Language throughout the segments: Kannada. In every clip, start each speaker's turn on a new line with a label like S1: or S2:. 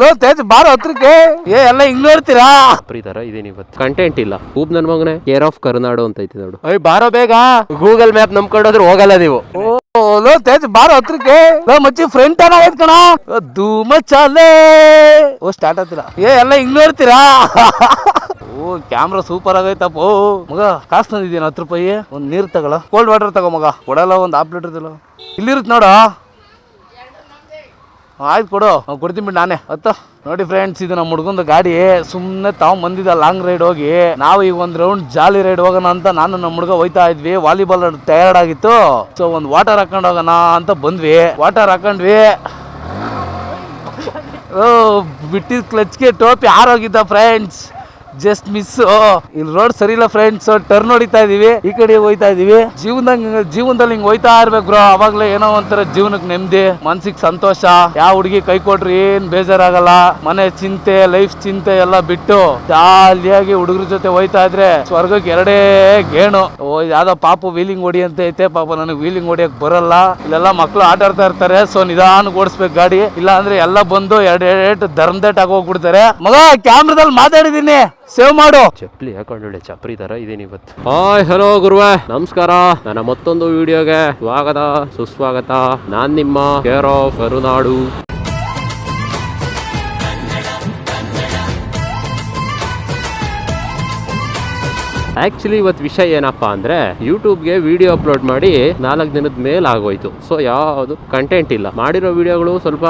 S1: ಲೋ ತೇಜ್ ಬಾರ ಹತ್ರಕ್ಕೆ. ಏ ಎಲ್ಲ ಹಿಂಗ್ ನೋಡ್ತೀರಾ
S2: ಪ್ರೀತಾರ ತರ ಇದೇನು ಇವತ್ತು? ಕಂಟೆಂಟ್ ಇಲ್ಲ. ಹೂಬ್ ನನ್ ಮಗನೇ ಕೇರ್ ಆಫ್ ಕರ್ನಾಡು ಅಂತ ಐತಿ ನೋಡು.
S1: ಅಯ್ಯ ಬಾರೋ ಬೇಗ.
S2: ಗೂಗಲ್ ಮ್ಯಾಪ್ ನಂಬ್ಕೊಂಡೋದ್ರೆ ಹೋಗಲ್ಲ ನೀವು.
S1: ಓ ಲೋ ತೇಜ್ ಬಾರ ಹತ್ರಕ್ಕೆ. ಲೋ ಮಚ್ಚಿ ಫ್ರೆಂಡ್ ಆಯ್ತು ಕಣ ಧೂಮ ಚಾಲೆ. ಓ ಸ್ಟಾರ್ಟ್ ಆಗ್ತಿಲ್ಲ. ಏ ಎಲ್ಲ ಹಿಂಗ್ ನೋಡ್ತೀರಾ ಓ ಕ್ಯಾಮ್ರಾ ಸೂಪರ್ ಆಗೈತಪ್ಪ ಓ ಮಗ ಕಾಸು ತಂದಿದ್ದೀನಿ ಹತ್ತು ರೂಪಾಯಿ? ಒಂದ್ ನೀರ್ ತಗೊಳ. ಕೋಲ್ಡ್ ವಾಟರ್ ತಗೋ ಮಗ. ಕೊಡಲ್ಲ ಒಂದ್ ಆಪ್ ಲೀಟರ್ ಇಲ್ಲಿರುತ್ತೆ ನೋಡು. ಆಯ್ತು ಕೊಡು. ಕೊಡ್ತೀನಿ ಬಿಡಿ ನಾನೇ. ಹತ್ತು. ನೋಡಿ ಫ್ರೆಂಡ್ಸ್ ಇದು ನಮ್ಮ ಹುಡುಗಂದು ಗಾಡಿ. ಸುಮ್ಮನೆ ತಾವು ಬಂದಿದ್ದ ಲಾಂಗ್ ರೈಡ್ ಹೋಗಿ. ನಾವು ಈಗ ಒಂದು ರೌಂಡ್ ಜಾಲಿ ರೈಡ್ ಹೋಗೋಣ ಅಂತ ನಾನು ನಮ್ಮ ಹುಡುಗ ಹೋಯ್ತಾ ಇದ್ವಿ. ವಾಲಿಬಾಲ್ ಟಯರ್ಡ್ ಆಗಿತ್ತು. ಸೊ ಒಂದು ವಾಟರ್ ಹಾಕೊಂಡು ಹೋಗೋಣ ಅಂತ ಬಂದ್ವಿ. ವಾಟರ್ ಹಾಕೊಂಡ್ವಿ. ಓ, ಬಿಟ್ಟಿದ್ ಕ್ಲಚ್ಗೆ ಟೋಪಿ ಆರೋಗಿದ್ದ ಫ್ರೆಂಡ್ಸ್ ಜಸ್ಟ್ ಮಿಸ್ ಇಲ್ಲಿ ರೋಡ್ ಸರಿ ಇಲ್ಲ ಫ್ರೆಂಡ್ಸ್ ಟರ್ನ್ ಹೊಡಿತಾ ಇದೀವಿ. ಈ ಕಡೆ ಹೋಯ್ತಾ ಇದೀವಿ. ಜೀವನದಾಗ ಜೀವನದಲ್ಲಿ ಹಿಂಗ್ ಹೋಯ್ತಾ ಇರ್ಬೇಕು ಬ್ರೋ ಅವಾಗ್ಲೇ ಏನೋ ಒಂಥರ ಜೀವನಕ್ಕೆ ನೆಮ್ಮದಿ, ಮನ್ಸಿಗೆ ಸಂತೋಷ. ಯಾವ ಹುಡುಗಿ ಕೈ ಕೊಟ್ರಿ ಏನ್ ಬೇಜಾರಾಗಲ್ಲ. ಮನೆ ಚಿಂತೆ ಲೈಫ್ ಚಿಂತೆ ಎಲ್ಲ ಬಿಟ್ಟು ಜಾಲಿಯಾಗಿ ಹುಡುಗರ ಜೊತೆ ಹೋಯ್ತಾ ಇದ್ರೆ ಸ್ವರ್ಗಕ್ಕೆ ಎರಡೇ ಗೇಣು. ಓ, ಯಾವ್ದೋ ಪಾಪು ವೀಲಿಂಗ್ ಹೊಡಿ ಅಂತ ಐತೆ ಪಾಪ, ನನಗೆ ವೀಲಿಂಗ್ ಹೊಡಿಯಕ್ ಬರಲ್ಲ. ಇಲ್ಲೆಲ್ಲ ಮಕ್ಳು ಆಟ ಆಡ್ತಾ ಇರ್ತಾರೆ ಸೊ ನಿಧಾನ ಓಡಿಸ್ಬೇಕು ಗಾಡಿ. ಇಲ್ಲ ಅಂದ್ರೆ ಎಲ್ಲ ಬಂದು ಎರಡ್ ಎರಡ್ ಧರ್ಮದೇಟ್ ಆಗೋಗ್ಬಿಡ್ತಾರೆ ಮಗ ಕ್ಯಾಮ್ರಾದಲ್ಲಿ ಮಾತಾಡಿದೀನಿ. ಸೇವ್ ಮಾಡು.
S2: ಚಪ್ಲಿ ಹಾಕೊಂಡೊಳ್ಳೆ ಚಪ್ರಿ ತರ ಇದೀನಿ ಇವತ್ತು. ಹಾಯ್ ಹಲೋ ಗುರುವೆ. ನಮಸ್ಕಾರ. ನನ್ನ ಮತ್ತೊಂದು ವಿಡಿಯೋಗೆ ಸ್ವಾಗತ ಸುಸ್ವಾಗತ. ನಾನ್ ನಿಮ್ಮ ಕೇರ್ ಆಫ್ ಕರುನಾಡು ಆಕ್ಚುಲಿ ಇವತ್ತು ವಿಷಯ ಏನಪ್ಪಾ ಅಂದ್ರೆ ಯೂಟ್ಯೂಬ್ಗೆ ವಿಡಿಯೋ ಅಪ್ಲೋಡ್ ಮಾಡಿ ನಾಲ್ಕು ದಿನದ ಮೇಲೆ ಆಗೋಯ್ತು. ಸೊ ಯಾವುದು ಕಂಟೆಂಟ್ ಇಲ್ಲ. ಮಾಡಿರೋ ವಿಡಿಯೋಗಳು ಸ್ವಲ್ಪ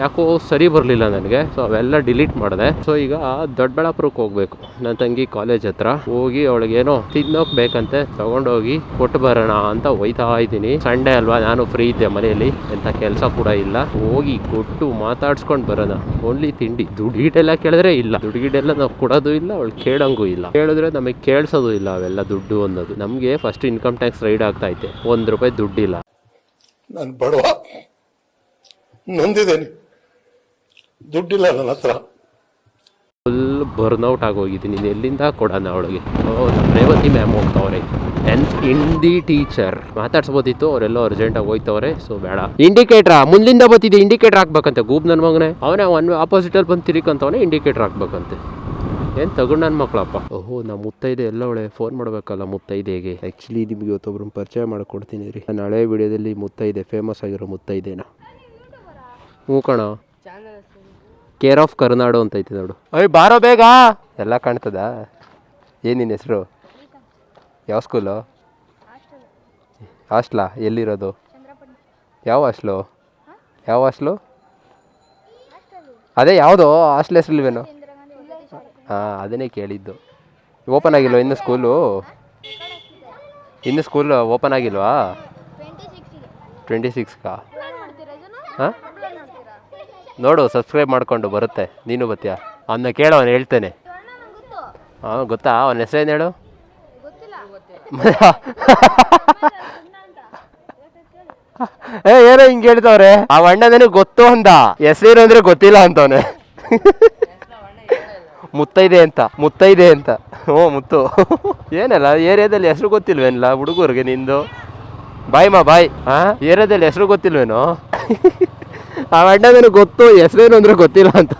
S2: ಯಾಕೋ ಸರಿ ಬರಲಿಲ್ಲ ನನಗೆ. ಸೊ ಅವೆಲ್ಲ ಡಿಲೀಟ್ ಮಾಡಿದೆ. ಸೊ ಈಗ ದೊಡ್ಡಬಳ್ಳಾಪುರಕ್ಕೆ ಹೋಗ್ಬೇಕು. ನನ್ನ ತಂಗಿ ಕಾಲೇಜ್ ಹತ್ರ ಹೋಗಿ ಅವಳಿಗೆ ಏನೋ ತಿನ್ನೋಕ್ ಬೇಕಂತೆ ತಗೊಂಡೋಗಿ ಕೊಟ್ಟು ಬರೋಣ ಅಂತ ಹೋಯ್ತಾ ಇದ್ದೀನಿ. ಸಂಡೇ ಅಲ್ವಾ, ನಾನು ಫ್ರೀ ಇದ್ದೆ ಮನೆಯಲ್ಲಿ. ಎಂಥ ಕೆಲಸ ಕೂಡ ಇಲ್ಲ. ಹೋಗಿ ಕೊಟ್ಟು ಮಾತಾಡ್ಸ್ಕೊಂಡು ಬರೋಣ. ಓನ್ಲಿ ತಿಂಡಿ. ದುಡ್ಡಿಗೆಲ್ಲ ಕೇಳಿದ್ರೆ ಇಲ್ಲ. ದುಡ್ಡಿಗೆಲ್ಲ ನಾವು ಕೊಡೋದು ಇಲ್ಲ, ಅವಳು ಕೇಳಂಗೂ ಇಲ್ಲ. ಕೇಳಿದ್ರೆ ನಮಗೆ ಕೇಳಿಸೋದು ಇಲ್ಲ ಅವೆಲ್ಲ ದುಡ್ಡು ಅನ್ನೋದು. ನಮಗೆ ಫಸ್ಟ್ ಇನ್ಕಮ್ ಟ್ಯಾಕ್ಸ್ ರೈಡ್ ಆಗ್ತಾ ಐತೆ. ಒಂದು ರೂಪಾಯಿ ದುಡ್ಡಿಲ್ಲ.
S3: ನಾನು ಬಡವ. ನೊಂದಿದ್ದೇನೆ. ದುಡ್ಡಿಲ್ಲ ನನ್ನ ಹತ್ರ.
S2: ಫುಲ್ ಬರ್ನ್ಔಟ್ ಆಗೋಗಿದ್ದೀನಿ. ನೀನು ಎಲ್ಲಿಂದ ಕೊಡೋಣ ಅವಳಿಗೆ? ರೇವತಿ ಮ್ಯಾಮ್ ಹೋಗ್ತಾವ್ರೆ. ಟೆಂತ್ ಹಿಂದಿ ಟೀಚರ್ ಮಾತಾಡ್ಸ್ಬೋದಿತ್ತು, ಅವರೆಲ್ಲ ಅರ್ಜೆಂಟಾಗಿ ಹೋಯ್ತವ್ರೆ ಸೊ ಬೇಡ. ಇಂಡಿಕೇಟ್ರಾ ಮುಂದಿಂದ ಬತ್ತಿದೆ ಇಂಡಿಕೇಟರ್ ಹಾಕ್ಬೇಕಂತೆ, ಗೂಬ್ ನನ್ನ ಮಗನೇ. ಅವನೇ ಒನ್ ಆಪೋಸಿಟಲ್ಲಿ ಬಂದು ತಿರುಕಂತವನೇ ಇಂಡಿಕೇಟರ್ ಹಾಕ್ಬೇಕಂತೆ. ಏನು ತಗೊಂಡು ನನ್ನ ಮಕ್ಕಳಪ್ಪ ಓಹೋ ನಮ್ಮ ಮುತ್ತೈದೆ ಎಲ್ಲ ಒಳ್ಳೆ. ಫೋನ್ ಮಾಡಬೇಕಲ್ಲ ಮುತ್ತೈದೆಗೆ. ಆ್ಯಕ್ಚುಲಿ ನಿಮಗೆ ಇವತ್ತೊಬ್ರನ್ನ ಪರಿಚಯ ಮಾಡ್ಕೊಡ್ತೀನಿ ರೀ. ನಾನು ಹಳೆ ವಿಡಿಯೋದಲ್ಲಿ ಮುತ್ತೈದೆ ಫೇಮಸ್ ಆಗಿರೋ ಮುತ್ತೈದೆನ. ಹ್ಞೂ ಕಣ. ಕೇರ್ ಆಫ್ ಕರುನಾಡು ಅಂತ ಐತಿ ನೋಡು.
S1: ಅಯ್ಯ ಬಾರೋ ಬೇಗ.
S2: ಎಲ್ಲ ಕಾಣ್ತದ? ಏನಿನ ನಿನ್ನ ಹೆಸರು? ಯಾವ ಸ್ಕೂಲು? ಹಾಸ್ಟ್ಲಾ? ಎಲ್ಲಿರೋದು? ಯಾವ ಹಾಸ್ಟ್ಲು? ಯಾವ ಹಾಸ್ಟ್ಲು? ಅದೇ ಯಾವುದು? ಹಾಸ್ಟ್ಲ್ ಹೆಸರಿಲ್ವೇನು? ಹಾಂ ಅದನ್ನೇ ಕೇಳಿದ್ದು. ಓಪನ್ ಆಗಿಲ್ವ ಇನ್ನು ಸ್ಕೂಲು? ಇನ್ನು ಸ್ಕೂಲ್ ಓಪನ್ ಆಗಿಲ್ವಾ? ಟ್ವೆಂಟಿ ಸಿಕ್ಸ್ಗಾ ಹಾಂ? ನೋಡು ಸಬ್ಸ್ಕ್ರೈಬ್ ಮಾಡಿಕೊಂಡು ಬರುತ್ತೆ. ನೀನು ಬತ್ತೀಯಾ ಅವನ್ನ ಕೇಳು, ಅವನು ಹೇಳ್ತೇನೆ. ಹಾಂ ಗೊತ್ತಾ? ಅವನ ಹೆಸರೇನು ಹೇಳು? ಏ, ಏನೋ ಹಿಂಗೆ ಹೇಳ್ತವ್ರೆ? ಆ ಅಣ್ಣ ನನಗೆ ಗೊತ್ತು ಅಂದ. ಹೆಸರೇನು ಅಂದ್ರೆ ಗೊತ್ತಿಲ್ಲ ಅಂತವನೆ. ಮುತ್ತೈದೆ ಅಂತ ಮುತ್ತೈದೆ ಅಂತ. ಹ್ಞೂ ಮುತ್ತು. ಏನಲ್ಲ, ಏರಿಯಾದಲ್ಲಿ ಹೆಸರು ಗೊತ್ತಿಲ್ವೇನಲ್ಲ, ಹುಡುಗರಿಗೆ ನಿಂದು? ಬಾಯ್ ಮಾ, ಬಾಯ್. ಹಾ ಏರಿಯಾದಲ್ಲಿ ಹೆಸರು ಗೊತ್ತಿಲ್ವೇನೋ? ಆ ಅಣ್ಣ ನನಗೆ ಗೊತ್ತು ಹೆಸರೇನು ಅಂದ್ರೆ ಗೊತ್ತಿಲ್ಲ ಅಂತ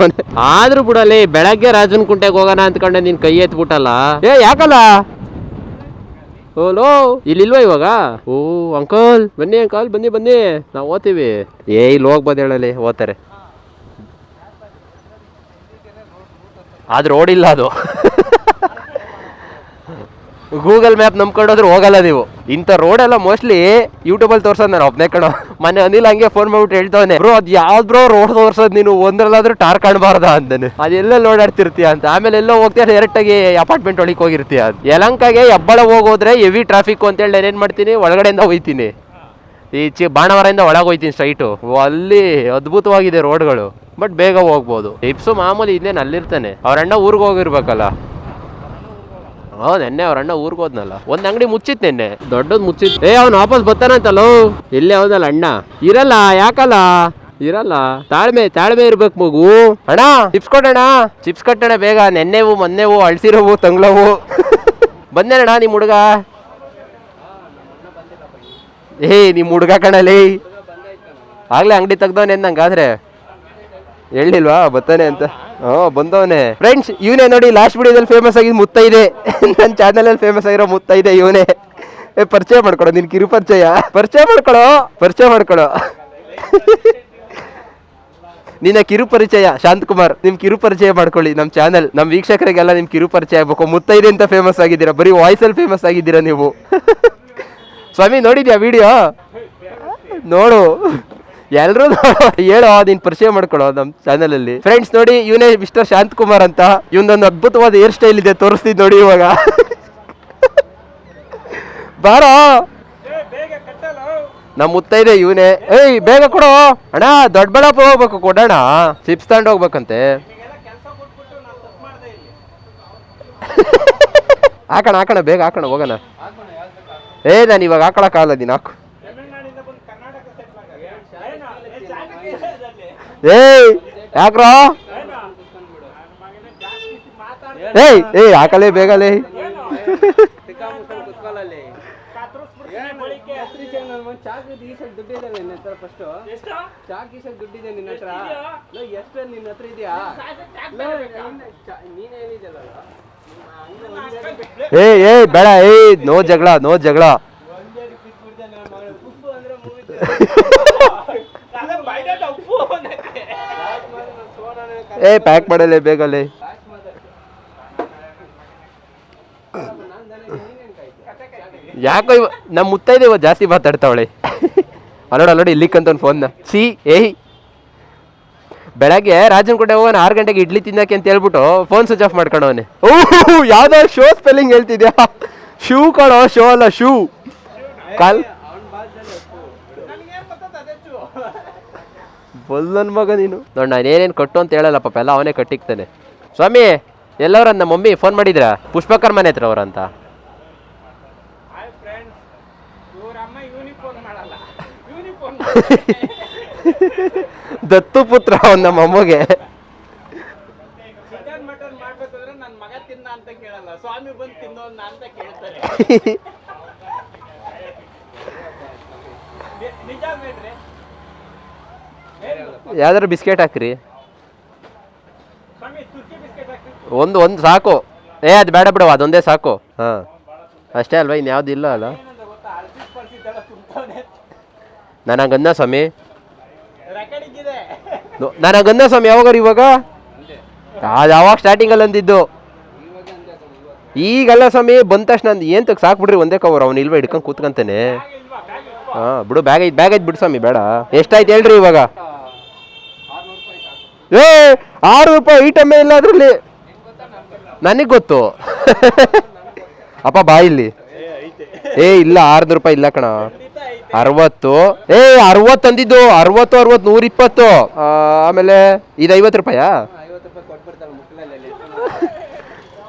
S2: ಆದ್ರೂ ಬಿಡಲಿ ಬೆಳಗ್ಗೆ ರಾಜನ್ ಕುಂಟೆಗೆ ಹೋಗೋಣ ಅಂತಕೊಂಡೆ ನೀನ್ ಕೈ ಎತ್ಬಿಟ್ಟಲ್ಲ. ಏ ಯಾಕಲ್ಲ? ಓಲೋ ಇಲ್ಲಿಲ್ವಾ ಇವಾಗ? ಓ ಅಂಕಲ್ ಬನ್ನಿ ಅಂಕಲ್ ಬನ್ನಿ ಬನ್ನಿ. ನಾವು ಓದ್ತೀವಿ ಏ ಇಲ್ಲಿ ಹೋಗ್ಬೋದು ಹೇಳಲಿ ಓದ್ತಾರೆ. ಆದ್ರೆ ಓಡಿಲ್ಲ ಅದು. ಗೂಗಲ್ ಮ್ಯಾಪ್ ನಂಬ್ಕೊಂಡೋದ್ರೆ ಹೋಗಲ್ಲ ನೀವು. ಇಂಥ ಎಲ್ಲ ಮೋಸ್ಟ್ಲಿ ಯೂಟ್ಯೂಬಲ್ಲಿ ತೋರ್ಸೋದು ನಾನು ಒಬ್ಬನೇ ಕಣೋ. ಮನೆ ಅನಿಲ್ ಹಂಗೆ ಫೋನ್ ಮಾಡ್ಬಿಟ್ಟು ಹೇಳ್ತಾವನೆ, ಬ್ರೋ, ಅದು ಯಾವ್ದು ಬ್ರೋ ರೋಡ್ ತೋರ್ಸೋದು ನೀನು ಒಂದ್ರಲ್ಲಾದ್ರೂ ಟಾರ್ ಕಾಣಬಾರ್ದ ಅಂತಾನೆ ಅದೆಲ್ಲ ಓಡಾಡ್ತಿರ್ತೀಯ ಅಂತ. ಆಮೇಲೆ ಎಲ್ಲೋ ಹೋಗ್ತೀಯ ಡೈರೆಕ್ಟಾಗಿ ಅಪಾರ್ಟ್ಮೆಂಟ್ ಒಳಗೆ ಹೋಗಿರ್ತೀಯ ಅಂತ. ಯಲಂಕಾಗೆ ಹೆಬ್ಬಳ ಹೋಗೋದ್ರೆ ಹೆವಿ ಟ್ರಾಫಿಕ್ ಅಂತೇಳಿ ಹೇಳಿ ಏನು ಮಾಡ್ತೀನಿ, ಒಳಗಡೆಯಿಂದ ಹೋಯ್ತೀನಿ. ಈ ಚಿ ಬಾಣವರಿಂದ ಒಳಗೆ ಹೋಯ್ತೀನಿ ಸ್ಟ್ರೈಟು ಅಲ್ಲಿ ಅದ್ಭುತವಾಗಿದೆ ರೋಡ್ಗಳು ಬಟ್ ಬೇಗ ಹೋಗ್ಬೋದು. ಟಿಪ್ಸು ಮಾಮೂಲಿ ಇನ್ನೇನು ಅಲ್ಲಿರ್ತಾನೆ. ಅವ್ರ ಅಣ್ಣ ಊರಿಗೆ ಹೋಗಿರ್ಬೇಕಲ್ಲ. ಹೌದು ನೆನ್ನೆ ಅವ್ರ ಅಣ್ಣ ಊರಿಗೆ ಹೋದ್ನಲ್ಲ. ಒಂದ್ ಅಂಗಡಿ ಮುಚ್ಚಿತ್ ನೆನ್ನೆ. ದೊಡ್ಡದ್ ಮುಚ್ಚಿತ್. ಏ, ಅವ್ನು ವಾಪಸ್ ಬರ್ತಾನಂತಲ್ಲೋ? ಇಲ್ಲೇ ಹೌದಲ್ಲ ಅಣ್ಣ. ಇರಲ್ಲ, ಯಾಕಲ್ಲ? ಇರಲ್ಲ. ತಾಳ್ಮೆ ತಾಳ್ಮೆ ಇರ್ಬೇಕು ಮಗು. ಅಣ್ಣ ಚಿಪ್ಸ್ ಕೊಟ್ಟಣ ಚಿಪ್ಸ್ ಕಟ್ಟಣ ಬೇಗ. ನೆನ್ನೆವು, ಮೊನ್ನೆವು, ಅಳ್ಸಿರೋವು, ತಂಗ್ಳವು. ಬಂದೇನಣ್ಣ ನಿಮ್ಮ ಹುಡುಗ? ಏ ನಿಮ್ ಹುಡುಗ ಕಣಲಿ. ಆಗ್ಲೇ ಅಂಗಡಿ ತೆಗ್ದವನೆ ನಂಗಾದ್ರೆ? ಹೇಳಿಲ್ವಾ? ಬರ್ತಾನೆ ಅಂತ. ಹ್ಞೂ ಬಂದವನೆ. ಫ್ರೆಂಡ್ಸ್ ಇವನೇ ನೋಡಿ ಲಾಸ್ಟ್ ವಿಡಿಯೋದಲ್ಲಿ ಫೇಮಸ್ ಆಗಿದ್ ಮುತ್ತೈದೆ. ನನ್ನ ಚಾನಲಲ್ಲಿ ಫೇಮಸ್ ಆಗಿರೋ ಮುತ್ತೈದೆ ಇವನೇ. ಏ ಪರಿಚಯ ಮಾಡ್ಕೊಳೋ ನಿನ್ ಕಿರು ಪರಿಚಯ. ಪರಿಚಯ ಮಾಡ್ಕೊಳೋ ಪರಿಚಯ ಮಾಡ್ಕೊಳೋ ನಿನ್ನ ಕಿರು ಪರಿಚಯ ಶಾಂತಕುಮಾರ್ ನಿಮ್ ಕಿರು ಪರಿಚಯ ಮಾಡ್ಕೊಳ್ಳಿ ನಮ್ಮ ಚಾನಲ್ ನಮ್ಮ ವೀಕ್ಷಕರಿಗೆಲ್ಲ ನಿಮ್ ಕಿರು ಪರಿಚಯ ಆಗ್ಬೇಕು. ಮುತ್ತೈದೆ ಅಂತ ಫೇಮಸ್ ಆಗಿದ್ದೀರಾ? ಬರೀ ವಾಯ್ಸಲ್ಲಿ ಫೇಮಸ್ ಆಗಿದ್ದೀರಾ ನೀವು? ಸ್ವಾಮಿ ನೋಡಿದ್ಯಾ ವಿಡಿಯೋ ನೋಡು. ಎಲ್ರೂ ಹೇಳೋ ನೀನ್ ಪರಿಚಯ ಮಾಡ್ಕೊಳ್ಳೋ ನಮ್ಮ ಚಾನಲಲ್ಲಿ ಫ್ರೆಂಡ್ಸ್ ನೋಡಿ, ಇವನೇ ಮಿಸ್ಟರ್ ಶಾಂತಕುಮಾರ್ ಅಂತ. ಇವನೊಂದು ಅದ್ಭುತವಾದ ಹೇರ್ ಸ್ಟೈಲ್ ಇದೆ ತೋರಿಸ್ತಿದ್ ನೋಡಿ ಇವಾಗ. ಬಾರೋ. ನಮ್ ಮುತ್ತೈದೆ ಇವನೇ. ಏಯ್, ಬೇಗ ಕೊಡೋ. ಅಣ್ಣ, ದೊಡ್ಡಬಳ್ಳಾಪುರ ಹೋಗ್ಬೇಕು, ಕೊಡೋಣ. ಚಿಪ್ಸ್ ತಗೊಂಡು ಹೋಗ್ಬೇಕಂತೆ. ಹಾಕೋಣ ಹಾಕೋಣ, ಬೇಗ ಹಾಕೋಣ, ಹೋಗೋಣ. ಏ, ನಾನು ಇವಾಗ ಹಾಕೊಳಕ್ಕಾಗಲ್ಲ ನೀನು ಹಾಕು. ಏಯ್ ಯಾಕ್ರೋ? ಏಯ್ ಏಯ್ ಹಾಕಲೇ ಬೇಗಲೇ ಏ ಏ ಬೇಡ ಏ ನೋ ಜಗಳ ನೋ ಜಗಳ. ಏ ಪ್ಯಾಕ್ ಮಾಡಲೇ, ಬೇಗಲೇ. ಯಾಕೋ ಇವ ನಮ್ಮ ಮುತ್ತೈದೆ ಇವ ಜಾಸ್ತಿ ಮಾತಾಡ್ತಾವಳೆ. ಅಲ್ಲೋಡ, ಅಲ್ಲೋಡಿ ಇಲ್ಲಿಕ್ಕಂತ ಒಂದು ಫೋನ್ನ ಸಿ ಏಯ್ ಬೆಳಗ್ಗೆ ರಾಜನಕೋಟೆ ಹೋಗೋಣ ಆರು ಗಂಟೆಗೆ ಇಡ್ಲಿ ತಿನ್ನಕ್ಕೆ ಅಂತ ಹೇಳ್ಬಿಟ್ಟು ಫೋನ್ ಸ್ವಿಚ್ ಆಫ್ ಮಾಡ್ಕೊಂಡವನೆ ಓಹ್, ಯಾವ್ದೋ ಶೋ ಸ್ಪೆಲ್ಲಿಂಗ್ ಹೇಳ್ತಿದ್ಯಾ? ಶೂ ಕಾಣೋ ಶೋ ಅಲ್ಲ, ಶೂ. ಕಾಲ್ ಬಲ್ಲನ್ ಮಗ ನೀನು. ನೋಡಿ ನಾನು ಏನೇನು ಕಟ್ಟು ಅಂತ ಹೇಳಲ್ಲ ಪಾಪ ಎಲ್ಲ ಅವನೇ ಕಟ್ಟಿಕ್ತಾನೆ. ಸ್ವಾಮಿ ಎಲ್ಲವ್ರ ನಮ್ಮ ಮಮ್ಮಿ ಫೋನ್ ಮಾಡಿದ್ರಾ? ಪುಷ್ಪಕರ್ ಮನೆ ಹತ್ರ ಅವ್ರಂತ ದತ್ತು ಪುತ್ರ ಅವ್ನ್ ನಮ್ಮ ಅಮ್ಮಗೆ. ಯಾವ್ದಾರು ಬಿಸ್ಕೆಟ್ ಹಾಕ್ರಿ. ಒಂದು ಒಂದು ಸಾಕು. ಏ ಅದು ಬೇಡ ಬಿಡವ ಅದೊಂದೇ ಸಾಕು. ಹಾಂ. ಅಷ್ಟೇ ಅಲ್ವಾ ಇನ್ಯಾವ್ದು ಇಲ್ಲ ಅಲ್ಲ.
S4: ಏನಂತ ಗೊತ್ತಾ ಅಳ್ಸಿದ್ ಪಳ್ಸಿದ್ದೆಲ್ಲ ತುಂಬ್ತವನೆ
S2: ನಾನು ಹಂಗನ್ನ ಸ್ವಾಮಿ.
S4: ರೆಕಾರ್ಡಿಂಗ್ ಇದೆ.
S2: ನಾನು ಹಂಗನ್ನ ಸ್ವಾಮಿ ಯಾವಾಗ ಇವಾಗ? ಅದು ಯಾವಾಗ ಸ್ಟಾರ್ಟಿಂಗಲ್ಲಿ ಅಂದಿದ್ದು? ಈಗಲ್ಲ ಸ್ವಾಮಿ ಬಂದ ತಕ್ಷಣ ಅಂದ್ ಏನ್ ತಗ್ ಸಾಕ್ಬಿಡ್ರಿ ಒಂದೇ ಕವರ್ ಅವ್ನು ಇಲ್ವಾ ಹಿಡ್ಕೊಂಡು ಕೂತ್ಕೊಂತಾನೆ. ಹಾಂ ಬಿಡು ಬ್ಯಾಗ್ ಐತ್ ಬ್ಯಾಗ್ ಐತ್ ಬಿಡು ಸ್ವಾಮಿ ಬೇಡ. ಎಷ್ಟಾಯ್ತು ಹೇಳ್ರಿ ಇವಾಗ? ಏ ಆರು ರೂಪಾಯಿ ಐಟಮೇ ಇಲ್ಲ ಅದರಲ್ಲಿ. ನನಗೆ ಗೊತ್ತು. ಅಪ್ಪ ಬಾ ಇಲ್ಲಿ. ಏ ಇಲ್ಲ ಆರ್ನೂರು ರೂಪಾಯಿ ಇಲ್ಲ ಕಣ. ಅರವತ್ತು. ಏ ಅರವತ್ತು ಅಂದಿದ್ದು. ಅರವತ್ತು ಅರವತ್ತು ನೂರ ಇಪ್ಪತ್ತು ಆ, ಆಮೇಲೆ ಇದು ಐವತ್ತು ರೂಪಾಯಾ?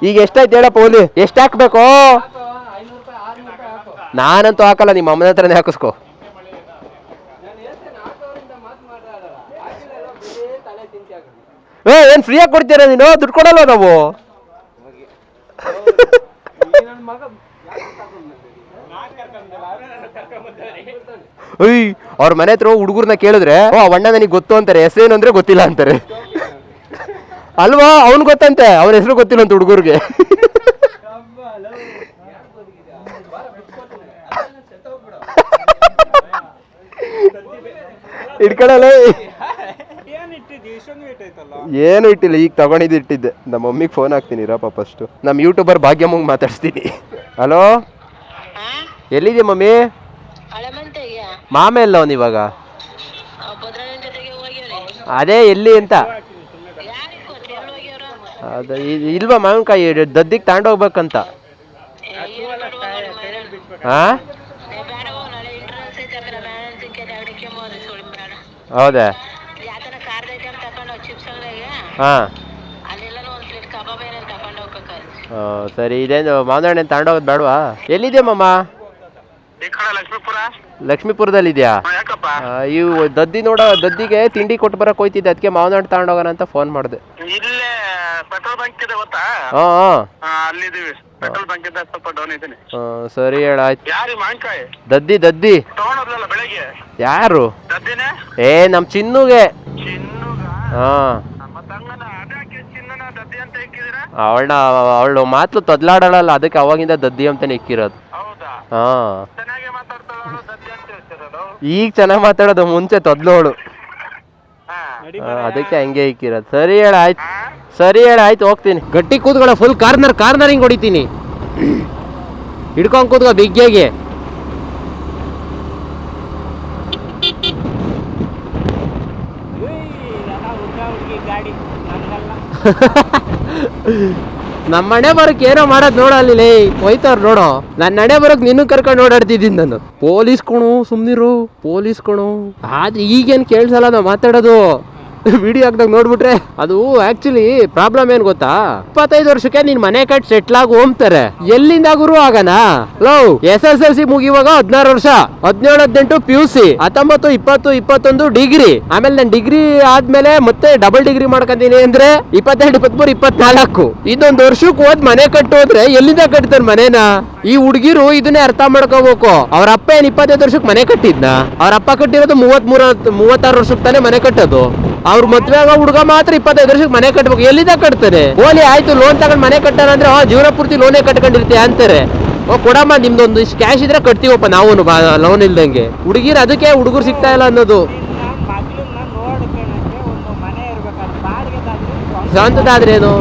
S2: ಈಗ ಎಷ್ಟಾಯ್ತು ಹೇಳಪ್ಪ ಓಲಿ? ಎಷ್ಟು ಹಾಕ್ಬೇಕು? ನಾನಂತೂ ಹಾಕಲ್ಲ ನಿಮ್ಮ ಅಮ್ಮನ ಹತ್ರನೇ ಹಾಕಿಸ್ಕೊ
S4: ನಾನು ಹೇಳ್ತೇನೆ ಹಾಕೋರಿಂದ ಮಾತು ಮಾತಾಡಲ್ಲ ಹಾಕಿಲ್ಲ ಬರೀ ತಲೆ ತಿಂತಿ ಹಾಕೋದು
S2: ಏ ಏನು ಫ್ರೀಯಾಗಿ ಕೊಡ್ತೀರಾ ನೀನು? ದುಡ್ಡು ಕೊಡಲ್ಲ ನಾವು? ಅಯ್ಯ ಅವ್ರ ಮನೆ ಹತ್ರ ಹುಡುಗರ್ನ ಕೇಳಿದ್ರೆ ಓ ಅಣ್ಣ ನನಗೆ ಗೊತ್ತು ಅಂತಾರೆ ಹೆಸರೇನು ಅಂದ್ರೆ ಗೊತ್ತಿಲ್ಲ ಅಂತಾರೆ. ಅಲ್ವಾ? ಅವ್ನ್ ಗೊತ್ತಂತೆ ಅವ್ರ ಹೆಸರು ಗೊತ್ತಿಲ್ಲ ಅಂತ ಹುಡುಗರಿಗೆ. ಇಟ್ಕೊಳಲ್ಲ
S4: ಏನ್
S2: ಇಟ್ಟಿಲ್ಲ ಈಗ ತಗೊಂಡಿದ್ದು ಇಟ್ಟಿದ್ದೆ. ನಮ್ಮ ಮಮ್ಮಿಗೆ ಫೋನ್ ಹಾಕ್ತೀನಿ ಇರಪ್ಪ ಫಸ್ಟು ನಮ್ಮ ಯೂಟ್ಯೂಬರ್ ಭಾಗ್ಯಮ್ಮಂಗೆ ಮಾತಾಡ್ಸ್ತೀನಿ. ಹಲೋ ಎಲ್ಲಿದೆ ಮಮ್ಮಿ?
S5: ಮಾಮೆ
S2: ಮಾಮ ಎಲ್ಲ ಅವ್ನು ಇವಾಗ? ಅದೇ ಎಲ್ಲಿ ಅಂತ? ಅದು ಇಲ್ವಾ ಮಾವಿನಕಾಯಿ ದದ್ದಿಗೆ ತಗೊಂಡೋಗ್ಬೇಕಂತ ಹೌದಾ? ಹಾ.
S5: ಅಲ್ಲೆಲ್ಲ ಒಂದು ಪ್ಲೇಟ್ ಕಬಾಬ್ ಏನೇನು ತಗೊಂಡು ಹೋಗ್ಬೇಕಾದ್ರೆ.
S2: ಆ, ಸರಿ ಇದೇನು ಮಾವಿನ ಹಣ್ಣು ತಗೊಂಡೋಗೋದು ಬೇಡವಾ? ಎಲ್ಲಿದೆ ಮಾಮ?
S3: ಈ ಕಡೆ ಲಕ್ಷ್ಮೀಪುರ.
S2: ಲಕ್ಷ್ಮೀಪುರದಲ್ಲಿದ್ಯಾ?
S3: ಯಾಕಪ್ಪ?
S2: ಆ, ಇವು ದದ್ದಿ ನೋಡೋ ದದ್ದಿಗೆ ತಿಂಡಿ ಕೊಟ್ಟು ಬರಕ್ಕೆ ಹೋಯ್ತಿದ್ದೆ ಅದಕ್ಕೆ ಮಾವಿನ ಹಣ್ಣು ತಗೊಂಡೋಗೋಣ ಅಂತ ಫೋನ್ ಮಾಡಿದೆ.
S3: ಇಲ್ಲೇ ಪೆಟ್ರೋಲ್ ಬಂಕ್ ಇದೆ ಗೊತ್ತಾ?
S2: ಹಾಂ ಹಾಂ.
S3: ಹಾ, ಅಲ್ಲಿದ್ದೀವಿ. ಪೆಟ್ರೋಲ್ ಬಂಕ್ ಇದ್ದ ಸ್ವಲ್ಪ ಡೌನ್ ಇದ್ದೀನಿ.
S2: ಸರಿ ಹೇಳ ಆಯ್ತು.
S3: ಯಾರಿ ಮಾವಿನಕಾಯಿ?
S2: ದದ್ದಿ ದದ್ದಿ.
S3: ತಗೊಂಡೋದ್ಲಲ್ಲ ಬೆಳಗ್ಗೆ?
S2: ಯಾರು?
S3: ದದ್ದಿನೇ?
S2: ಏ ನಮ್ಮ ಚಿನ್ನುಗೆ.
S3: ಚಿನ್ನುಗ?
S2: ಹಾ. ಅವಳನ್ನ ಅವಳು ಮಾತು ತೊದ್ಲಾಡಲ್ಲ ಅದಕ್ಕೆ ಅವಾಗಿಂದ ದದ್ದಿ ಅಂತಾನೆ ಇಕ್ಕಿರೋದು.
S3: ಹೌದಾ?
S2: ಹಾ. ಈಗ ಚೆನ್ನಾಗಿ ಮಾತಾಡೋದು ಮುಂಚೆ ತೊದ್ಲೋಳು. ಅದಕ್ಕೆ ಹಂಗೆ ಇಕ್ಕಿರೋದು. ಸರಿ ಹೇಳ ಆಯ್ತು. ಸರಿ ಹೇಳ ಆಯ್ತು ಹೋಗ್ತೀನಿ. ಗಟ್ಟಿ ಕೂತ್ಕೊಳ್ಳೋ ಫುಲ್ ಕಾರ್ನರ್ ಕಾರ್ನರಿಂಗ್ ಹೊಡಿತೀನಿ. ಹಿಡ್ಕೊಂಡ್ ಕೂತ್ಕೋ ಬಿಗ್ಗೆಗೆ
S4: ಎಲ್ಲ ಹುಡ್ಗ ಹುಡ್ಗಿ ಗಾಡಿ ನನ್ಗಲ್ಲ
S2: ನಮ್ಮ ಮನೆ ಬರಕ್ ಏನೋ ಮಾಡೋದ್ ನೋಡಲ್ಲಿ ಹೋಯ್ತಾರ ನೋಡೋ. ನನ್ನ ನಡೆ ಬರಕ್ ನಿನ್ನ ಕರ್ಕೊಂಡು ಓಡಾಡ್ತಿದ್ದೀನಿ ನಾನು. ಪೊಲೀಸ್ ಕಣು, ಸುಮ್ನಿರು, ಪೊಲೀಸ್ ಕಣು. ಆದ್ರೆ ಈಗೇನು ಕೇಳ್ಸಲ್ಲ ನಾವು ಮಾತಾಡೋದು. ವಿಡಿಯೋ ಹಾಕ್ದಾಗ ನೋಡ್ಬಿಟ್ರೆ ಅದು ಆಕ್ಚುಲಿ ಪ್ರಾಬ್ಲಮ್ ಏನ್ ಗೊತ್ತಾ? ಇಪ್ಪತ್ತೈದು ವರ್ಷಕ್ಕೆ ನೀನ್ ಮನೆ ಕಟ್ ಸೆಟ್ಲ್ ಆಗಿ ಹೋಗ್ತಾರೆ. ಎಲ್ಲಿಂದ ಗುರು ಆಗನ? ಲೋ ಎಸ್ ಎಸ್ ಎಲ್ ಸಿ ಮುಗಿಯುವಾಗ ಹದಿನಾರು ವರ್ಷ. ಹದಿನೇಳು, ಹದಿನೆಂಟು ಪಿ ಯು ಸಿ ಹತ್ತೊಂಬತ್ತು, ಇಪ್ಪತ್ತು, ಇಪ್ಪತ್ತೊಂದು ಡಿಗ್ರಿ ಆಮೇಲೆ ನಾನು ಡಿಗ್ರಿ ಆದ್ಮೇಲೆ ಮತ್ತೆ ಡಬಲ್ ಡಿಗ್ರಿ ಮಾಡ್ಕೊಂತೀನಿ ಅಂದ್ರೆ ಇಪ್ಪತ್ತೆರಡು ಇಪ್ಪತ್ಮೂರು, ಇಪ್ಪತ್ನಾಲ್ಕು. ಇದೊಂದು ವರ್ಷಕ್ಕೆ ಹೋದ್ ಮನೆ ಕಟ್ಟು ಹೋದ್ರೆ ಎಲ್ಲಿಂದ ಕಟ್ತಾರೆ ಮನೇನ? ಈ ಹುಡುಗಿರು ಇದನ್ನೇ ಅರ್ಥ ಮಾಡ್ಕೋಬೇಕು. ಅವ್ರ ಅಪ್ಪ ಏನ್ ಇಪ್ಪತ್ತೈದು ವರ್ಷಕ್ಕೆ ಮನೆ ಕಟ್ಟಿದ್ನ? ಅವ್ರ ಅಪ್ಪ ಕಟ್ಟಿರೋದು ಮೂವತ್ ಮೂರ ಮೂವತ್ತಾರು ವರ್ಷಕ್ಕೆ ತಾನೇ ಮನೆ ಕಟ್ಟೋದು. ಅವ್ರ ಮದ್ವೆ ಆಗ ಹುಡುಗ ಮಾತ್ರ ಇಪ್ಪತ್ತೈದು ವರ್ಷಕ್ಕೆ ಮನೆ ಕಟ್ಬೇಕು. ಎಲ್ಲಿದ ಕಟ್ತಾರೆ? ಓಲಿ ಆಯ್ತು ಲೋನ್ ತಗೊಂಡ್ ಮನೆ ಕಟ್ಟಾರ ಅಂದ್ರೆ, ಆ ಜೀವನ ಪೂರ್ತಿ ಲೋನೇ ಕಟ್ಕೊಂಡಿರ್ತೀಯ ಅಂತಾರೆ. ಓ, ಕೊಡಮ್ಮ, ನಿಮ್ದೊಂದು ಇಷ್ಟು ಕ್ಯಾಶ್ ಇದ್ರೆ ಕಟ್ತೀವಪ್ಪ ನಾವು ಲೋನ್ ಇಲ್ದಂಗೆ. ಹುಡುಗಿರು ಅದಕ್ಕೆ ಹುಡುಗರು ಸಿಗ್ತಾ ಇಲ್ಲ ಅನ್ನೋದು.
S4: ಬಾಡಿಗೆದಾದ್ರೆ
S2: ಸ್ವಂತದಾದ್ರೇನು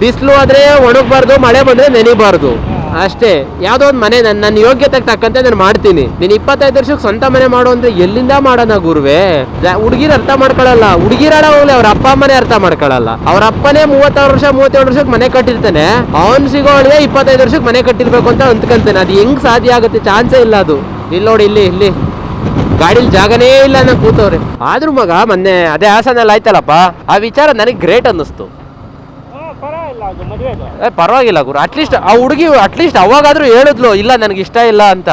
S2: ಬಿಸಿಲು ಆದ್ರೆ ಒಣಗಬಾರ್ದು, ಮಳೆ ಬಂದ್ರೆ ನೆನಿಬಾರ್ದು. ಅಷ್ಟೇ, ಯಾವುದೋ ಒಂದು ಮನೆ ನನ್ನ ನನ್ನ ಯೋಗ್ಯತೆಗೆ ತಕ್ಕಂತೆ ನಾನು ಮಾಡ್ತೀನಿ. ನೀನು ಇಪ್ಪತ್ತೈದು ವರ್ಷಕ್ಕೆ ಸ್ವಂತ ಮನೆ ಮಾಡು ಅಂದ್ರೆ ಎಲ್ಲಿಂದ ಮಾಡೋಣ ಗುರುವೆ? ಹುಡುಗಿರು ಅರ್ಥ ಮಾಡ್ಕೊಳಲ್ಲ. ಹುಡುಗಿರಾಡ ಹೋಗ್ಲಿ, ಅವ್ರ ಅಪ್ಪ ಅಮ್ಮನೇ ಅರ್ಥ ಮಾಡ್ಕೊಳಲ್ಲ. ಅವ್ರ ಅಪ್ಪನೇ ಮೂವತ್ತಾರು ವರ್ಷ, ಮೂವತ್ತೇಳು ವರ್ಷಕ್ಕೆ ಮನೆ ಕಟ್ಟಿರ್ತಾನೆ. ಅವ್ನ್ ಸಿಗೋಳಿಗೆ ಇಪ್ಪತ್ತೈದು ವರ್ಷಕ್ಕೆ ಮನೆ ಕಟ್ಟಿರ್ಬೇಕು ಅಂತ ಅಂದ್ಕೊಂತಾನೆ ಅದು ಹೆಂಗ್ ಸಾಧ್ಯ ಆಗುತ್ತೆ? ಚಾನ್ಸೇ ಇಲ್ಲ ಅದು. ಇಲ್ಲಿ ನೋಡಿ, ಇಲ್ಲಿ ಇಲ್ಲಿ. ಗಾಡಿಲಿ ಜಾಗನೇ ಇಲ್ಲ ಅನ್ನೋ ಕೂತವ್ರೆ. ಆದ್ರೂ ಮಗ, ಮೊನ್ನೆ ಅದೇ ಹಾಸನಲ್ಲಿ ಆಯ್ತಲ್ಲಪ್ಪ? ಆ ವಿಚಾರ ನನಗೆ ಗ್ರೇಟ್ ಅನ್ನಿಸ್ತು
S4: ಹ್ಞೂ ಪರವಾಗಿಲ್ಲ ಅದು ಮದುವೆದು
S2: ಏ ಪರವಾಗಿಲ್ಲ ಗುರು. ಅಟ್ಲೀಸ್ಟ್ ಆ ಹುಡುಗಿ ಅಟ್ಲೀಸ್ಟ್ ಅವಾಗಾದ್ರೂ ಹೇಳಿದ್ಲು ಇಲ್ಲ ನನಗೆ ಇಷ್ಟ ಇಲ್ಲ ಅಂತ?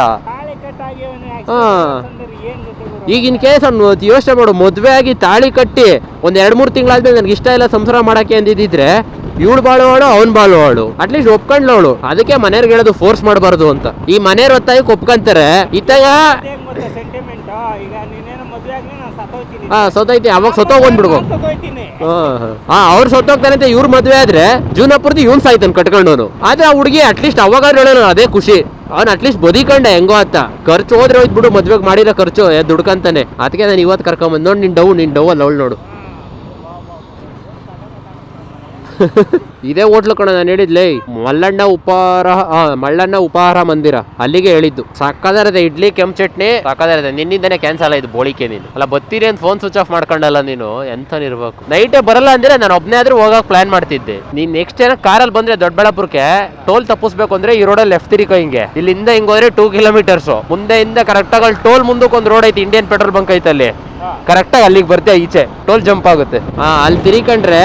S2: ಈಗಿನ ಕೇಸ್ ಅವ್ನು ಯೋಚನೆ ಮಾಡು. ಮದುವೆ ಆಗಿ ತಾಳಿ ಕಟ್ಟಿ ಒಂದು ಎರಡು ಮೂರು ತಿಂಗಳಾದ್ಮೇಲೆ ನನಗೆ ಇಷ್ಟ ಇಲ್ಲ ಸಂಸಾರ ಮಾಡಕ್ಕೆ ಅಂದಿದ್ದಿದ್ರೆ ಇವಳು ಬಾಳುವಳು ಅವ್ನ್ ಬಾಳುವಳು. ಅಟ್ಲೀಸ್ಟ್ ಒಪ್ಕೊಂಡ್ಲವಳು. ಅದಕ್ಕೆ ಮನೆಯವ್ರಿಗೆ ಹೇಳೋದು ಫೋರ್ಸ್ ಮಾಡಬಾರ್ದು ಅಂತ. ಈ ಮನೆಯವ್ರ ಒತ್ತಾಯಕ್ಕೆ ಒಪ್ಕೊಂತಾರೆ. ಇತ್ತಾಗ
S4: ಅದೇನ್ ಗೊತ್ತಾ ಸೆಂಟಿಮೆಂಟ್ ಈಗ ನೀನೇನೋ ಮದುವೆ ಆಗ್ಲಿ ನಾನು ಸತ್ತೋಗ್ತೀನಿ
S2: ಹಾ ಸೊತೈತಿ ಅವಾಗ ಸೊತ್ತೋಗ್ಬಿಡ್ಬೇಕು ಹಾ ಅವ್ರು ಸೊತ್ತೋಗ್ತಾನೆ ಅಂತ ಇವ್ರ ಮದ್ವೆ ಆದ್ರೆ ಜೂನ್ ಪೂರ್ತಿ ಇವ್ನ್ ಸಾಯ್ತಾನೆ ಕಟ್ಕೊಂಡವನು. ಆದ್ರೆ ಆ ಹುಡುಗಿ ಅಟ್ಲೀಸ್ಟ್ ಅವಾಗ ಹೇಳೋಣ ಅದೇ ಖುಷಿ. ಅವ್ನ್ ಅಟ್ಲೀಸ್ಟ್ ಬದಿಕಂಡೆ ಹೆಂಗೋ ಅಂತ. ಖರ್ಚು ಹೋದ್ರೆ ಹೋಯ್ತು ಬಿಡು ಮದ್ವೆಗೆ ಮಾಡಿರೋ ಖರ್ಚು ದುಡ್ಕಂತಾನೆ. ಅದಕ್ಕೆ ನಾನು ಇವತ್ತು ಕರ್ಕೊಂಬಂದ್ ನೋಡಿ ನಿನ್ ಡವ್ ನಿನ್ ಡವ್ ಅಲ್ಲಿ ಅವಳು ನೋಡು. ಇದೇ ಹೋಟ್ಲು ಕಣ ನಾನು ಹೇಳಿದ್ಲೆ ಮಲ್ಲಣ್ಣ ಉಪಹಾರ ಆ, ಮಲ್ಲಣ್ಣ ಉಪಹಾರ ಮಂದಿರ. ಅಲ್ಲಿಗೆ ಹೇಳಿದ್ದು. ಸಕ್ಕದಾರದ ಇಡ್ಲಿ ಕೆಂಪು ಚಟ್ನಿ ಸಕ್ಕದಾರದ ನಿನ್ನಿಂದನೇ ಕ್ಯಾನ್ಸಲ್ ಆಯ್ತು ಬೋಳಿಕೆ ನೀನು. ಅಲ್ಲ ಬತ್ತೀರಿ ಅಂತ ಫೋನ್ ಸ್ವಿಚ್ ಆಫ್ ಮಾಡ್ಕೊಂಡಲ್ಲ ನೀನು? ಎಂತನಿರ್ಬೇಕು ನೈಟೇ ಬರಲ್ಲ ಅಂದ್ರೆ ನಾನು ಒಬ್ನೇ ಆದ್ರೂ ಹೋಗಕ್ ಪ್ಲಾನ್ ಮಾಡ್ತಿದ್ದೆ. ನೀನ್ ನೆಕ್ಸ್ಟ್ ಏನೋ ಕಾರಲ್ಲಿ ಬಂದ್ರೆ ದೊಡ್ಡಬಳ್ಳಾಪುರಕ್ಕೆ ಟೋಲ್ ತಪ್ಪಿಸ್ಬೇಕು ಅಂದ್ರೆ ಈ ರೋಡಲ್ಲಿ ಲೆಫ್ಟ್ ತಿರಿಕೋ ಹಿಂಗೆ. ಇಲ್ಲಿಂದ ಹಿಂಗ್ ಹೋದ್ರೆ ಟೂ ಕಿಲೋಮೀಟರ್ಸ್ ಇಂದ ಕರೆಕ್ಟಾಗಿ ಅಲ್ಲಿ ಟೋಲ್ ಮುಂದಕ್ಕೆ ಒಂದು ರೋಡ್ ಐತಿ ಇಂಡಿಯನ್ ಪೆಟ್ರೋಲ್ ಬಂಕ್ ಐತೆ ಅಲ್ಲಿ. ಕರೆಕ್ಟಾಗಿ ಅಲ್ಲಿಗೆ ಬರ್ತೀಯ ಈಚೆ. ಟೋಲ್ ಜಂಪ್ ಆಗುತ್ತೆ. ಹಾ ಅಲ್ಲಿ ತಿರಿಕಂಡ್ರೆ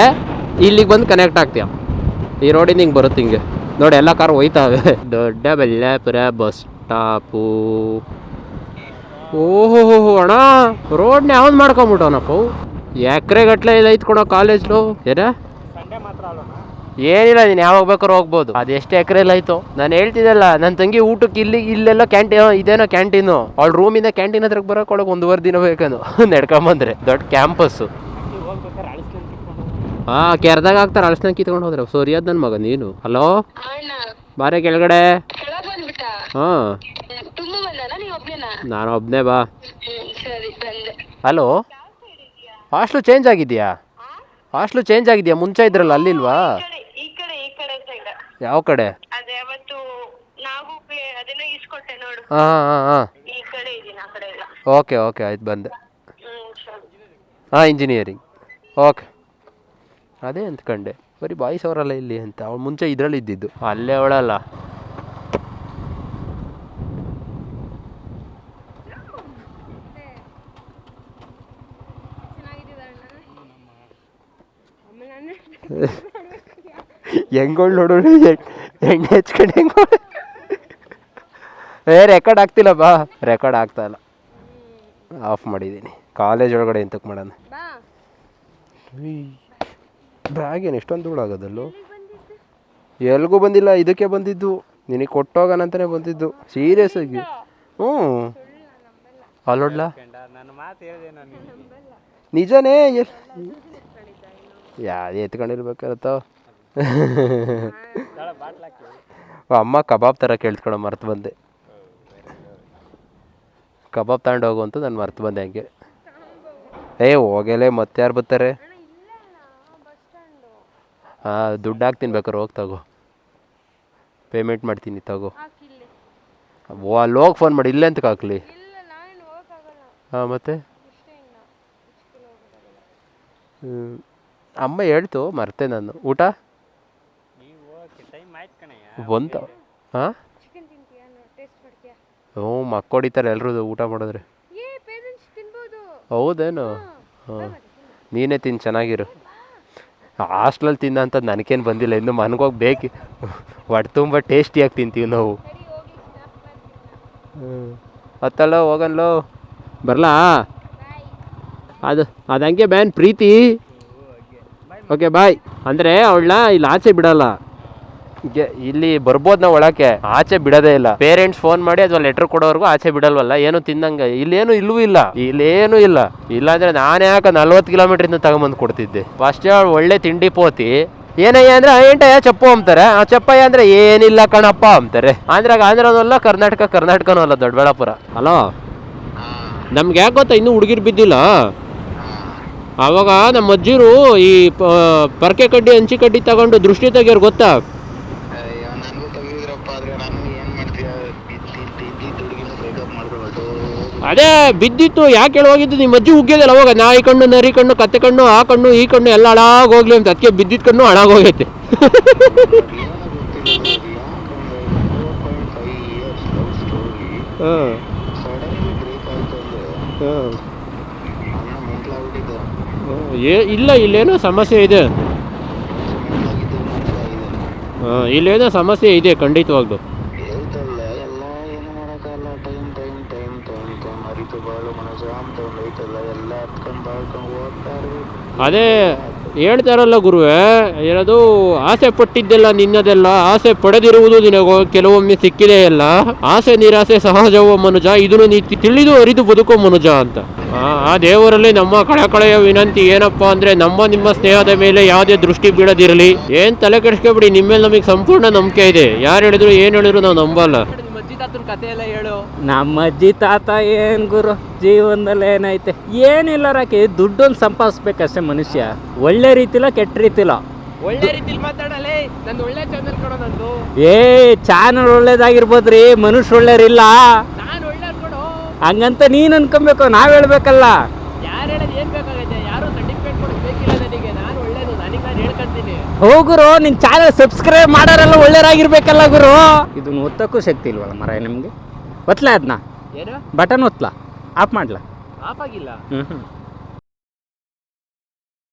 S2: ಇಲ್ಲಿಗೆ ಬಂದು ಕನೆಕ್ಟ್ ಆಗ್ತೀಯ. ಈ ರೋಡಿಂದ ಹಿಂಗೆ ಬರುತ್ತೆ ಹಿಂಗೆ. ನೋಡಿ ಎಲ್ಲ ಕಾರ್ ಹೋಯ್ತಾವೆ ದೊಡ್ಡ ಬಳ್ಳಾಪುರ ಬಸ್ ಸ್ಟಾಪು ಓಹೋ ಅಣ್ಣ ರೋಡ್ನ ಯಾವ್ದು ಮಾಡ್ಕೊಂಬಿಟ್ಟವನಪ್ಪ ಎಕರೆ ಗಟ್ಲೆ ಇಲ್ಲ ಐತ್ಕೊಡೋ ಕೊಡೋ ಏನ? ಏನಿಲ್ಲ ನೀನು ಯಾವಾಗ ಬೇಕಾದ್ರೂ ಹೋಗ್ಬೋದು. ಅದು ಎಷ್ಟು ಎಕರೆಲ್ಲ ಆಯ್ತು? ನಾನು ಹೇಳ್ತಿದ್ದಲ್ಲ ನನ್ನ ತಂಗಿ ಊಟಕ್ಕೆ ಇಲ್ಲಿ ಇಲ್ಲೆಲ್ಲ ಕ್ಯಾಂಟೀನ್ ಇದೇನೋ ಕ್ಯಾಂಟೀನು ಅವಳ ರೂಮಿಂದ ಕ್ಯಾಂಟೀನ್ ಹತ್ರಕ್ಕೆ ಬರೋಕೆ ಒಂದುವರೆ ಒಂದೂವರೆ ದಿನ ಬೇಕೇನು. ನಡ್ಕೊಂಬಂದ್ರೆ. ದೊಡ್ಡ ಕ್ಯಾಂಪಸ್ಸು
S4: ನೀವು ಹೋಗ್ಬೇಕಾದ್ರೆ ಅಳಿಸ್ಕೊಂಡು ಕಿತ್ಕೊಂಡು
S2: ಹಾ ಕೆರ್ದಾಗ ಹಾಕ್ತಾರೆ ಅಳಸ್ನ ಕಿತ್ಕೊಂಡು ಹೋದ್ರೆ. ಸರಿಯಾದ ನನ್ನ ಮಗ ನೀನು. ಹಲೋ ಬಾರೆ ಕೆಳಗಡೆ. ಹಾ. ನಾನು ಒಬ್ಬನೇ ಬಾ. ಹಲೋ ಹಾಸ್ಟ್ಲು ಚೇಂಜ್ ಆಗಿದ್ಯಾ? ಹಾಸ್ಟ್ಲು ಚೇಂಜ್ ಆಗಿದ್ಯಾ? ಮುಂಚೆ ಇದ್ರಲ್ಲ ಅಲ್ಲಿಲ್ವಾ? ಯಾವ ಕಡೆ? ಓಕೆ ಓಕೆ ಆಯ್ತು ಬಂದೆ. ಹಾಂ ಇಂಜಿನಿಯರಿಂಗ್ ಓಕೆ. ಅದೇ ಅಂದ್ಕೊಂಡೆ. ಬರೀ ಬಾಯ್ಸ್ ಅವರಲ್ಲ ಇಲ್ಲಿ ಅಂತ. ಅವಳು ಮುಂಚೆ ಇದರಲ್ಲಿ ಇದ್ದಿದ್ದು. ಅಲ್ಲೇ ಅವಳಲ್ಲ. ಹೆಂಗೋಳು ನೋಡೋಣ ಹೆಂಗೆ ಹೆಚ್ಕೊಂಡು ಹೆಂಗ ಏ ರೆಕಾರ್ಡ್ ಆಗ್ತಿಲ್ಲ ಬಾ. ರೆಕಾರ್ಡ್ ಆಗ್ತಾ ಇಲ್ಲ. ಆಫ್ ಮಾಡಿದ್ದೀನಿ. ಕಾಲೇಜ್ ಒಳಗಡೆ ಎಂತಕ್ಕೆ ಮಾಡೋಣ? ಬ್ಯಾಗ್ ಏನು ಎಷ್ಟೊಂದು ಧೂಳಾಗೋದಲ್ಲೂ. ಎಲ್ಗೂ ಬಂದಿಲ್ಲ, ಇದಕ್ಕೆ ಬಂದಿದ್ದು. ನಿನಗೆ ಕೊಟ್ಟೋಗನಂತಾನೆ ಬಂದಿದ್ದು. ಸೀರಿಯಸ್ ಆಗಿ. ಹ್ಞೂ. ಅಲ್ಲೋಡ್ಲ? ನಿಜನೇ ಯಾವ ಯಾವ್ದು ಎತ್ಕೊಂಡಿರ್ಬೇಕಿರತ್ತ ಅಮ್ಮ ಕಬಾಬ್ ಥರ ಕೇಳ್ತ್ಕೊಳ್ಳೋ ಮರ್ತು ಬಂದೆ. ಕಬಾಬ್ ತಗೊಂಡು ಹೋಗು ಅಂತ ನಾನು ಮರ್ತು ಬಂದೆ ಹಂಗೆ. ಏ, ಹೋಗಲೇ ಮತ್ತೆ ಯಾರು ಬರ್ತಾರೆ? ದುಡ್ಡು ಹಾಕ್ತೀನಿ ಬೇಕಾದ್ರೆ ಹೋಗಿ ತಗೋ. ಪೇಮೆಂಟ್ ಮಾಡ್ತೀನಿ ತಗೋ. ಓ ಅಲ್ಲಿ ಹೋಗಿ ಫೋನ್ ಮಾಡಿ ಇಲ್ಲೇ ಅಂತ ಹಾಕ್ಲಿ. ಹಾಂ ಮತ್ತೆ. ಅಮ್ಮ ಹೇಳ್ತು ಮರ್ತೆ ನಾನು. ಊಟ? ಬಂತ ಹಾಂ? ಹ್ಞೂ ಮಕ್ಕೊಡಿತಾರೆ ಎಲ್ಲರೂ ಊಟ ಮಾಡಿದ್ರೆ. ಹೌದೇನು? ಹಾಂ. ನೀನೇ ತಿನ್ನು ಚೆನ್ನಾಗಿರು. ಹಾಸ್ಟ್ಲಲ್ಲಿ ತಿನ್ನ ಅಂತ ನನಗೇನು ಬಂದಿಲ್ಲ. ಇನ್ನು ಮನ್ಗೋಗಿ ಬೇಕು. ಹೊಟ್ಟೆ ತುಂಬ ಟೇಸ್ಟಿಯಾಗಿ ತಿಂತೀವಿ ನಾವು. ಹ್ಞೂ ಹತ್ತಲ್ಲ ಹೋಗಲ್ಲೋ ಬರಲಾ? ಅದು ಅದು ಹಂಗೆ ಬ್ಯಾನ್ ಪ್ರೀತಿ. ಓಕೆ ಬಾಯ್ ಅಂದರೆ ಅವಳನ್ನ ಇಲ್ಲಿ ಆಚೆ ಬಿಡಲ್ಲ. ಇಲ್ಲಿ ಬರ್ಬೋದು ನಾವು ಒಳಕ್ಕೆ ಆಚೆ ಬಿಡದೇ ಇಲ್ಲ. ಪೇರೆಂಟ್ಸ್ ಫೋನ್ ಮಾಡಿ ಅಥವಾ ಲೆಟರ್ ಕೊಡೋವರೆಗೂ ಆಚೆ ಬಿಡಲ್ವಲ್ಲ, ಏನು ತಿನ್ನಂಗ, ಇಲ್ಲೇನು ಇಲ್ಲೂ ಇಲ್ಲ. ಇಲ್ಲೇನು ಇಲ್ಲ. ಇಲ್ಲ ಅಂದ್ರೆ ನಾನೇ ಯಾಕೆ ನಲ್ವತ್ತು ಕಿಲೋಮೀಟರ್ ಇಂದ ತಗೊಂಬಂದು ಕೊಡ್ತಿದ್ದೆ. ಫಸ್ಟ್ ಒಳ್ಳೆ ತಿಂಡಿ ಪೋತಿ. ಏನಯ್ಯ ಅಂದ್ರೆ ಏಂಟಯ್ಯ, ಚಪ್ಪು ಅಂತಾರೆ ಆ ಚಪ್ಪಯ್ಯ ಅಂದ್ರೆ, ಏನಿಲ್ಲ ಕಣಪ್ಪ ಅಂತಾರೆ ಆಂಧ್ರಾಗ ಆಂಧ್ರದಲ್ಲ ಕರ್ನಾಟಕ ಕರ್ನಾಟಕನೂ ಅಲ್ಲ ದೊಡ್ಡಬಳ್ಳಾಪುರ. ಹಲೋ? ನಮ್ಗೆ ಯಾಕೆ ಗೊತ್ತಾ, ಇನ್ನೂ ಹುಡುಗಿರು ಬಿದ್ದಿಲ್ಲ? ಅವಾಗ ನಮ್ಮ ಅಜ್ಜಿರು ಈ ಪರಕೆ ಕಡ್ಡಿ ಹಂಚಿ ಕಡ್ಡಿ ತಗೊಂಡು ದೃಷ್ಟಿ ತೆಗಿಯೋರು ಗೊತ್ತಾ? ಅದೇ ಬಿದ್ದಿತ್ತು ಯಾಕೆ ಹೇಳಿ ಹೋಗಿದ್ದು ನಿಮ್ಮ ಅಜ್ಜಿ ಉಗ್ಗಿದಲ್ಲ ಅವಾಗ ನಾಯಿ ಕಣ್ಣು ನರಿ ಕಣ್ಣು ಕತ್ತೆ ಕಣ್ಣು ಆ ಕಣ್ಣು ಈ ಕಣ್ಣು ಎಲ್ಲ ಹಾಳಾಗೋಗ್ಲಿ ಅಂತ. ಅದಕ್ಕೆ ಬಿದ್ದಿದ್ದ ಕಣ್ಣು ಹಾಳಾಗೋಗೈತೆ ಹಾಂ. ಏ ಇಲ್ಲ ಇಲ್ಲೇನೋ ಸಮಸ್ಯೆ ಇದೆ. ಹಾಂ ಇಲ್ಲೇನೋ ಸಮಸ್ಯೆ ಇದೆ ಖಂಡಿತವಾಗ್ಲು.
S3: ಒಂದು ಐತಲ್ಲ ಎಲ್ಲ
S2: ಅದೇ ಹೇಳ್ತಾರಲ್ಲ ಗುರುವೆ ಏನದು ಆಸೆ ಪಟ್ಟಿದ್ದೆಲ್ಲ ನಿನ್ನದೆಲ್ಲ ಆಸೆ ಪಡೆದಿರುವುದು ನಿನಗೆ ಕೆಲವೊಮ್ಮೆ ಸಿಕ್ಕಿದೆ ಎಲ್ಲ. ಆಸೆ ನಿರಾಸೆ ಸಹಜವೋ ಮನುಜ ಇದನ್ನು ನೀತಿ ತಿಳಿದು ಅರಿದು ಬದುಕೋ ಮನುಜ ಅಂತ. ಆ, ದೇವರಲ್ಲಿ ನಮ್ಮ ಕಳಕಳೆಯ ವಿನಂತಿ ಏನಪ್ಪಾ ಅಂದ್ರೆ ನಮ್ಮ ನಿಮ್ಮ ಸ್ನೇಹದ ಮೇಲೆ ಯಾವುದೇ ದೃಷ್ಟಿ ಬೀಳದಿರಲಿ. ಏನ್ ತಲೆ ಕೆಡಿಸ್ಕೊಬಿಡಿ ನಿಮ್ಮ ಮೇಲೆ ನಮಗೆ ಸಂಪೂರ್ಣ ನಂಬಿಕೆ ಇದೆ. ಯಾರು ಹೇಳಿದ್ರು ಏನ್ ಹೇಳಿದ್ರು ನಾವು ನಂಬಲ್ಲ.
S4: ತಾತನ ಕತೆ ಎಲ್ಲ ಹೇಳು.
S6: ನಮ್ಮ ಅಜ್ಜಿ ತಾತ ಏನು ಗುರು? ಜೀವನದಲ್ಲಿ ಏನೈತೆ? ಏನಿಲ್ಲ ರಾಕಿ ದುಡ್ಡೊಂದು ಸಂಪಾದಿಸ್ಬೇಕಷ್ಟೇ ಮನುಷ್ಯ. ಒಳ್ಳೆ ರೀತಿಲ ಕೆಟ್ಟ ರೀತಿಲ.
S4: ಒಳ್ಳೆ ರೀತಿಲಿ ಮಾತಾಡಲೇ ನಂದು ಒಳ್ಳೆ ಚಾನಲ್ ಕೊಡೋ ನಂದು.
S6: ಏ ಚಾನಲ್ ಒಳ್ಳೇದಾಗಿರ್ಬೋದ್ರಿ ಮನುಷ್ಯ ಒಳ್ಳೇರಿಲ್ಲ
S4: ನಾನು ಒಳ್ಳೆ ಕೊಡು.
S6: ಹಂಗಂತ ನೀನು ಅನ್ಕೊಬೇಕು ನಾವ್ ಹೇಳ್ಬೇಕಲ್ಲ.
S4: ಯಾರು ಹೇಳೋದು ಏನ್ ಬೇಕಾಗೈತೆ ಯಾರು ಸರ್ಟಿಫಿಕೇಟ್ ಕೊಡೋದು ಬೇಕಿಲ್ಲ ನನಗೆ ನಾನು ಒಳ್ಳೇದು ನನಗೆ ನಾನು
S6: ಹೋಗುರು ನಿನ್ ಚಾನಲ್ ಸಬ್ಸ್ಕ್ರೈಬ್ ಮಾಡೋರೆಲ್ಲ ಒಳ್ಳೇರಾಗಿರ್ಬೇಕಲ್ಲ ಗುರು? ಇದನ್ನ ಒತ್ತಕ್ಕೂ ಶಕ್ತಿ ಇಲ್ವಲ್ಲ ಮರ ನಿಮ್ಗೆ? ಒತ್ಲಾ ಅದನ್ನ
S4: ಏನು?
S6: ಬಟನ್ ಒತ್ಲಾ? ಆಫ್ ಮಾಡ್ಲಾ?
S4: ಆಫ್ ಆಗಿಲ್ಲ.
S6: ಹ್ಮ್ ಹ್ಮ್.